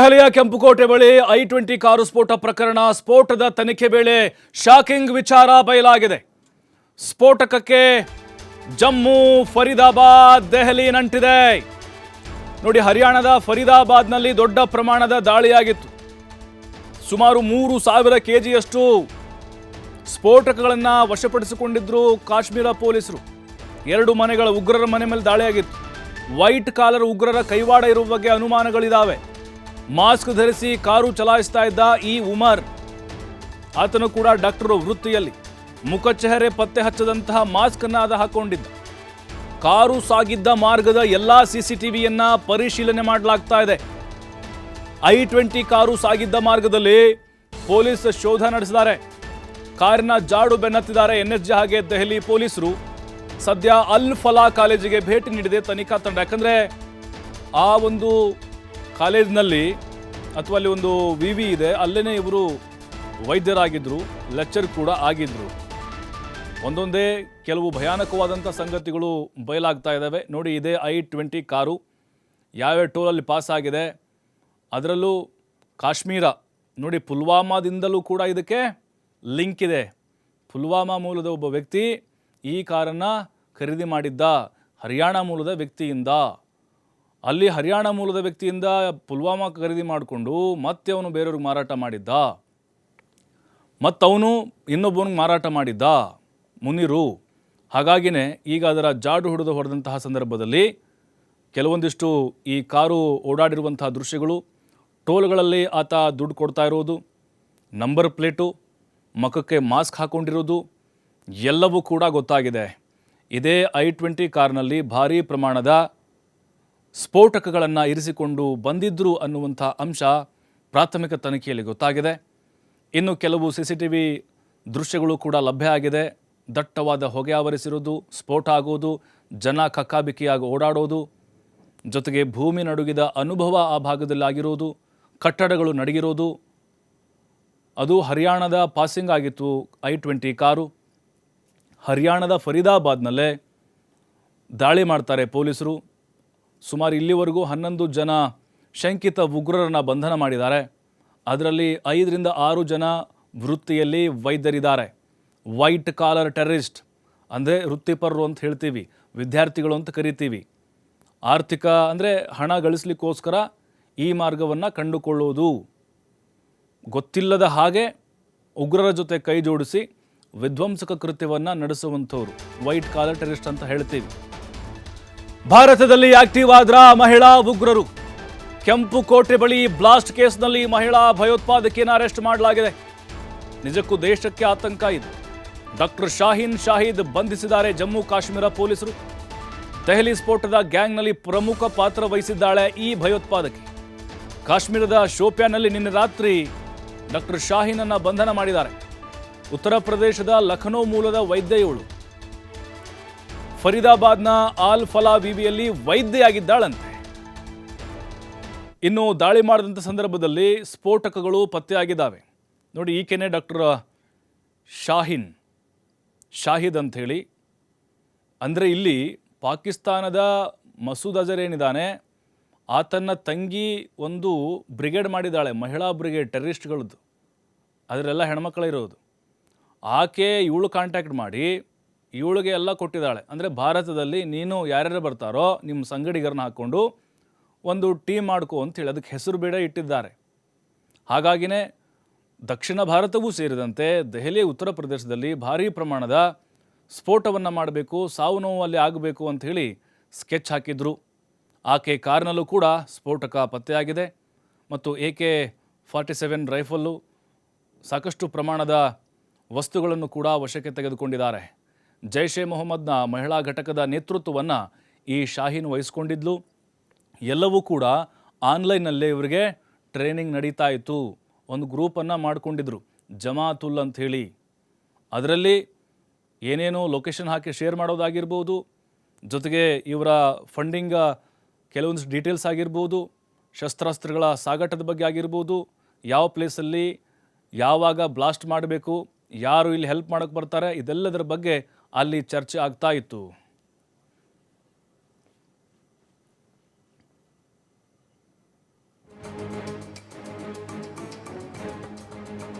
ದೆಹಲಿಯ ಕೆಂಪುಕೋಟೆ ಬಳಿ I twenty car ಸ್ಫೋಟ ಪ್ರಕರಣ ಸ್ಫೋಟದ ತನಿಖೆ ವೇಳೆ ಶಾಕಿಂಗ್ ವಿಚಾರ ಬಯಲಾಗಿದೆ. ಸ್ಫೋಟಕಕ್ಕೆ ಜಮ್ಮು ಫರೀದಾಬಾದ್ ದೆಹಲಿ ನಂಟಿದೆ. ನೋಡಿ, ಹರಿಯಾಣದ ಫರೀದಾಬಾದ್ನಲ್ಲಿ ದೊಡ್ಡ ಪ್ರಮಾಣದ ದಾಳಿಯಾಗಿತ್ತು. ಸುಮಾರು ಮೂರು ಸಾವಿರ ಕೆಜಿಯಷ್ಟು ಸ್ಫೋಟಕಗಳನ್ನು ವಶಪಡಿಸಿಕೊಂಡಿದ್ದರು ಕಾಶ್ಮೀರ ಪೊಲೀಸರು. ಎರಡು ಮನೆಗಳ ಉಗ್ರರ ಮನೆ ಮೇಲೆ ದಾಳಿಯಾಗಿತ್ತು. ವೈಟ್ ಕಾಲರ್ ಉಗ್ರರ ಕೈವಾಡ ಇರುವ ಬಗ್ಗೆ ಅನುಮಾನಗಳಿದಾವೆ. ಮಾಸ್ಕ್ ಧರಿಸಿ ಕಾರು ಚಲಾಯಿಸ್ತಾ ಇದ್ದ ಈ ಉಮರ್, ಆತನು ಕೂಡ ಡಾಕ್ಟರ್ ವೃತ್ತಿಯಲ್ಲಿ. ಮುಖಚೆಹರೆ ಪತ್ತೆ ಹಚ್ಚದಂತಹ ಮಾಸ್ಕ್ ಅನ್ನ ಅದ ಹಾಕೊಂಡಿದ್ದ. ಕಾರು ಸಾಗಿದ್ದ ಮಾರ್ಗದ ಎಲ್ಲಾ ಸಿಸಿಟಿವಿಯನ್ನ ಪರಿಶೀಲನೆ ಮಾಡಲಾಗ್ತಾ ಇದೆ. ಐ ಟ್ವೆಂಟಿ ಕಾರು ಸಾಗಿದ್ದ ಮಾರ್ಗದಲ್ಲಿ ಪೊಲೀಸ್ ಶೋಧ ನಡೆಸಿದ್ದಾರೆ. ಕಾರಿನ ಜಾಡು ಬೆನ್ನತ್ತಿದ್ದಾರೆ ಎನ್ಎಸ್ಜಿ ಹಾಗೆ ದೆಹಲಿ ಪೊಲೀಸರು. ಸದ್ಯ ಅಲ್ ಫಲಾ ಕಾಲೇಜಿಗೆ ಭೇಟಿ ನೀಡಿದೆ ತನಿಖಾ ತಂಡ. ಯಾಕಂದ್ರೆ ಆ ಒಂದು ಕಾಲೇಜಿನಲ್ಲಿ ಅಥವಾ ಅಲ್ಲಿ ಒಂದು ವಿ ವಿ ಇದೆ ಅಲ್ಲೇ ಇವರು ವೈದ್ಯರಾಗಿದ್ದರು ಲೆಕ್ಚರ್ ಕೂಡ ಆಗಿದ್ರು. ಒಂದೊಂದೇ ಕೆಲವು ಭಯಾನಕವಾದಂಥ ಸಂಗತಿಗಳು ಬಯಲಾಗ್ತಾ ಇದ್ದಾವೆ ನೋಡಿ, ಇದೇ ಐ ಟ್ವೆಂಟಿ ಕಾರು, ಯಾವ್ಯಾವ ಟೋಲಲ್ಲಿ ಪಾಸ್ ಆಗಿದೆ, ಅದರಲ್ಲೂ ಕಾಶ್ಮೀರ, ನೋಡಿ, ಪುಲ್ವಾಮಾದಿಂದಲೂ ಕೂಡ ಇದಕ್ಕೆ ಲಿಂಕ್ ಇದೆ. ಪುಲ್ವಾಮಾ ಮೂಲದ ಒಬ್ಬ ವ್ಯಕ್ತಿ ಈ ಕಾರನ್ನು ಖರೀದಿ ಮಾಡಿದ್ದ, ಹರಿಯಾಣ ಮೂಲದ ವ್ಯಕ್ತಿಯಿಂದ. ಅಲ್ಲಿ ಹರಿಯಾಣ ಮೂಲದ ವ್ಯಕ್ತಿಯಿಂದ ಪುಲ್ವಾಮಾ ಖರೀದಿ ಮಾಡಿಕೊಂಡು ಮತ್ತೆ ಅವನು ಬೇರೆಯವ್ರಿಗೆ ಮಾರಾಟ ಮಾಡಿದ್ದ. ಮತ್ತವನು ಇನ್ನೊಬ್ಬನಿಗೆ ಮಾರಾಟ ಮಾಡಿದ್ದ. ಮುನಿರು. ಹಾಗಾಗಿನೇ ಈಗ ಅದರ ಜಾಡು ಹಿಡಿದು ಹೊಡೆದಂತಹ ಸಂದರ್ಭದಲ್ಲಿ ಕೆಲವೊಂದಿಷ್ಟು ಈ ಕಾರು ಓಡಾಡಿರುವಂತಹ ದೃಶ್ಯಗಳು, ಟೋಲ್ಗಳಲ್ಲಿ ಆತ ದುಡ್ಡು ಕೊಡ್ತಾ ಇರೋದು, ನಂಬರ್ ಪ್ಲೇಟು, ಮುಖಕ್ಕೆ ಮಾಸ್ಕ್ ಹಾಕ್ಕೊಂಡಿರೋದು ಎಲ್ಲವೂ ಕೂಡ ಗೊತ್ತಾಗಿದೆ. ಇದೇ ಐ ಟ್ವೆಂಟಿ ಕಾರ್ನಲ್ಲಿ ಭಾರೀ ಪ್ರಮಾಣದ ಸ್ಫೋಟಕಗಳನ್ನು ಇರಿಸಿಕೊಂಡು ಬಂದಿದ್ದರು ಅನ್ನುವಂಥ ಅಂಶ ಪ್ರಾಥಮಿಕ ತನಿಖೆಯಲ್ಲಿ ಗೊತ್ತಾಗಿದೆ. ಇನ್ನು ಕೆಲವು ಸಿ ಸಿ ಟಿ ವಿ ದೃಶ್ಯಗಳು ಕೂಡ ಲಭ್ಯ ಆಗಿದೆ. ದಟ್ಟವಾದ ಹೊಗೆ ಆವರಿಸಿರೋದು, ಸ್ಫೋಟ ಆಗೋದು, ಜನ ಕಕ್ಕಾಬಿಕ್ಕಿಯಾಗಿ ಓಡಾಡೋದು, ಜೊತೆಗೆ ಭೂಮಿ ನಡುಗಿದ ಅನುಭವ ಆ ಭಾಗದಲ್ಲಿ ಆಗಿರೋದು ಕಟ್ಟಡಗಳು ನಡಗಿರೋದು. ಅದು ಹರಿಯಾಣದ ಪಾಸಿಂಗ್ ಆಗಿತ್ತು ಐ ಟ್ವೆಂಟಿ ಕಾರು. ಹರಿಯಾಣದ ಫರೀದಾಬಾದ್ನಲ್ಲೇ ದಾಳಿ ಮಾಡ್ತಾರೆ ಪೊಲೀಸರು. ಸುಮಾರು ಇಲ್ಲಿವರೆಗೂ ಹನ್ನೊಂದು ಜನ ಶಂಕಿತ ಉಗ್ರರನ್ನು ಬಂಧನ ಮಾಡಿದ್ದಾರೆ. ಅದರಲ್ಲಿ ಐದರಿಂದ ಆರು ಜನ ವೃತ್ತಿಯಲ್ಲಿ ವೈದ್ಯರಿದ್ದಾರೆ. ವೈಟ್ ಕಾಲರ್ ಟೆರರಿಸ್ಟ್ ಅಂದರೆ ವೃತ್ತಿಪರರು ಅಂತ ಹೇಳ್ತೀವಿ, ವಿದ್ಯಾರ್ಥಿಗಳು ಅಂತ ಕರಿತೀವಿ. ಆರ್ಥಿಕ ಅಂದರೆ ಹಣ ಗಳಿಸ್ಲಿಕ್ಕೋಸ್ಕರ ಈ ಮಾರ್ಗವನ್ನು ಕಂಡುಕೊಳ್ಳೋದು. ಗೊತ್ತಿಲ್ಲದ ಹಾಗೆ ಉಗ್ರರ ಜೊತೆ ಕೈ ಜೋಡಿಸಿ ವಿಧ್ವಂಸಕ ಕೃತ್ಯವನ್ನು ನಡೆಸುವಂಥವ್ರು, ವೈಟ್ ಕಾಲರ್ ಟೆರರಿಸ್ಟ್ ಅಂತ ಹೇಳ್ತೀವಿ. ಭಾರತದಲ್ಲಿ ಆಕ್ಟಿವ್ ಆದ್ರ ಮಹಿಳಾ ಉಗ್ರರು. ಕೆಂಪು ಕೋಟೆ ಬಳಿ ಬ್ಲಾಸ್ಟ್ ಕೇಸ್ನಲ್ಲಿ ಮಹಿಳಾ ಭಯೋತ್ಪಾದಕಿಯನ್ನು ಅರೆಸ್ಟ್ ಮಾಡಲಾಗಿದೆ. ನಿಜಕ್ಕೂ ದೇಶಕ್ಕೆ ಆತಂಕ ಇದೆ. ಡಾಕ್ಟರ್ ಶಾಹೀನ್ ಶಾಹಿದ್ ಬಂಧಿಸಿದ್ದಾರೆ ಜಮ್ಮು ಕಾಶ್ಮೀರ ಪೊಲೀಸರು. ದೆಹಲಿ ಸ್ಫೋಟದ ಗ್ಯಾಂಗ್ನಲ್ಲಿ ಪ್ರಮುಖ ಪಾತ್ರ ವಹಿಸಿದ್ದಾಳೆ ಈ ಭಯೋತ್ಪಾದಕಿ. ಕಾಶ್ಮೀರದ ಶೋಪ್ಯಾನ್ನಲ್ಲಿ ನಿನ್ನೆ ರಾತ್ರಿ ಡಾಕ್ಟರ್ ಶಾಹೀನನ್ನು ಬಂಧನ ಮಾಡಿದ್ದಾರೆ. ಉತ್ತರ ಪ್ರದೇಶದ ಲಖನೌ ಮೂಲದ ವೈದ್ಯ ಇವಳು. ಫರೀದಾಬಾದ್ನ ಆಲ್ ಫಲಾ ವಿವಿಯಲ್ಲಿ ವೈದ್ಯೆಯಾಗಿದ್ದಾಳಂತೆ. ಇನ್ನು ದಾಳಿ ಮಾಡಿದಂಥ ಸಂದರ್ಭದಲ್ಲಿ ಸ್ಫೋಟಕಗಳು ಪತ್ತೆಯಾಗಿದ್ದಾವೆ. ನೋಡಿ, ಈಕೆನೇ ಡಾಕ್ಟರ್ ಶಾಹಿನ್, ಶಾಹಿದ್ ಅಂಥೇಳಿ. ಅಂದರೆ ಇಲ್ಲಿ ಪಾಕಿಸ್ತಾನದ ಮಸೂದ್ ಅಜರ್ ಏನಿದ್ದಾನೆ, ಆತನ ತಂಗಿ ಒಂದು ಬ್ರಿಗೇಡ್ ಮಾಡಿದ್ದಾಳೆ, ಮಹಿಳಾ ಬ್ರಿಗೇಡ್, ಟೆರರಿಸ್ಟ್ಗಳದ್ದು. ಅದರೆಲ್ಲ ಹೆಣ್ಮಕ್ಳಿರೋದು ಆಕೆ ಇವಳು ಕಾಂಟ್ಯಾಕ್ಟ್ ಮಾಡಿ ಇವಳಿಗೆ ಎಲ್ಲ ಕೊಟ್ಟಿದ್ದಾಳೆ. ಅಂದರೆ ಭಾರತದಲ್ಲಿ ನೀನು ಯಾರ್ಯಾರು ಬರ್ತಾರೋ ನಿಮ್ಮ ಸಂಗಡಿಗರನ್ನ ಹಾಕ್ಕೊಂಡು ಒಂದು ಟೀಮ್ ಮಾಡ್ಕೋ ಅಂತೇಳಿ ಅದಕ್ಕೆ ಹೆಸರು ಬೇಡ ಇಟ್ಟಿದ್ದಾರೆ. ಹಾಗಾಗಿನೇ ದಕ್ಷಿಣ ಭಾರತವೂ ಸೇರಿದಂತೆ ದೆಹಲಿ, ಉತ್ತರ ಪ್ರದೇಶದಲ್ಲಿ ಭಾರೀ ಪ್ರಮಾಣದ ಸ್ಫೋಟವನ್ನು ಮಾಡಬೇಕು, ಸಾವು ನೋವು ಅಲ್ಲಿ ಆಗಬೇಕು ಅಂಥೇಳಿ ಸ್ಕೆಚ್ ಹಾಕಿದ್ರು. ಆಕೆ ಕಾರ್ನಲ್ಲೂ ಕೂಡ ಸ್ಫೋಟಕ ಪತ್ತೆಯಾಗಿದೆ ಮತ್ತು A K forty seven rifle ಸಾಕಷ್ಟು ಪ್ರಮಾಣದ ವಸ್ತುಗಳನ್ನು ಕೂಡ ವಶಕ್ಕೆ ತೆಗೆದುಕೊಂಡಿದ್ದಾರೆ. ಜೈಷ್ ಮೊಹಮ್ಮದ್ನ ಮಹಿಳಾ ಘಟಕದ ನೇತೃತ್ವವನ್ನು ಈ ಶಾಹೀನ್ ವಹಿಸ್ಕೊಂಡಿದ್ಲು. ಎಲ್ಲವೂ ಕೂಡ ಆನ್ಲೈನಲ್ಲೇ ಇವರಿಗೆ ಟ್ರೈನಿಂಗ್ ನಡೀತಾ ಇತ್ತು ಒಂದು ಗ್ರೂಪನ್ನು ಮಾಡಿಕೊಂಡಿದ್ರು, ಜಮಾತುಲ್ ಅಂಥೇಳಿ. ಅದರಲ್ಲಿ ಏನೇನೋ ಲೊಕೇಶನ್ ಹಾಕಿ ಶೇರ್ ಮಾಡೋದಾಗಿರ್ಬೋದು, ಜೊತೆಗೆ ಇವರ ಫಂಡಿಂಗ್ ಕೆಲವೊಂದು ಡೀಟೇಲ್ಸ್ ಆಗಿರ್ಬೋದು, ಶಸ್ತ್ರಾಸ್ತ್ರಗಳ ಸಾಗಾಟದ ಬಗ್ಗೆ ಆಗಿರ್ಬೋದು, ಯಾವ ಪ್ಲೇಸಲ್ಲಿ ಯಾವಾಗ ಬ್ಲಾಸ್ಟ್ ಮಾಡಬೇಕು, ಯಾರು ಇಲ್ಲಿ ಹೆಲ್ಪ್ ಮಾಡೋಕ್ಕೆ ಬರ್ತಾರೆ, ಇದೆಲ್ಲದರ ಬಗ್ಗೆ ಅಲ್ಲಿ ಚರ್ಚೆ ಆಗ್ತಾ ಇತ್ತು.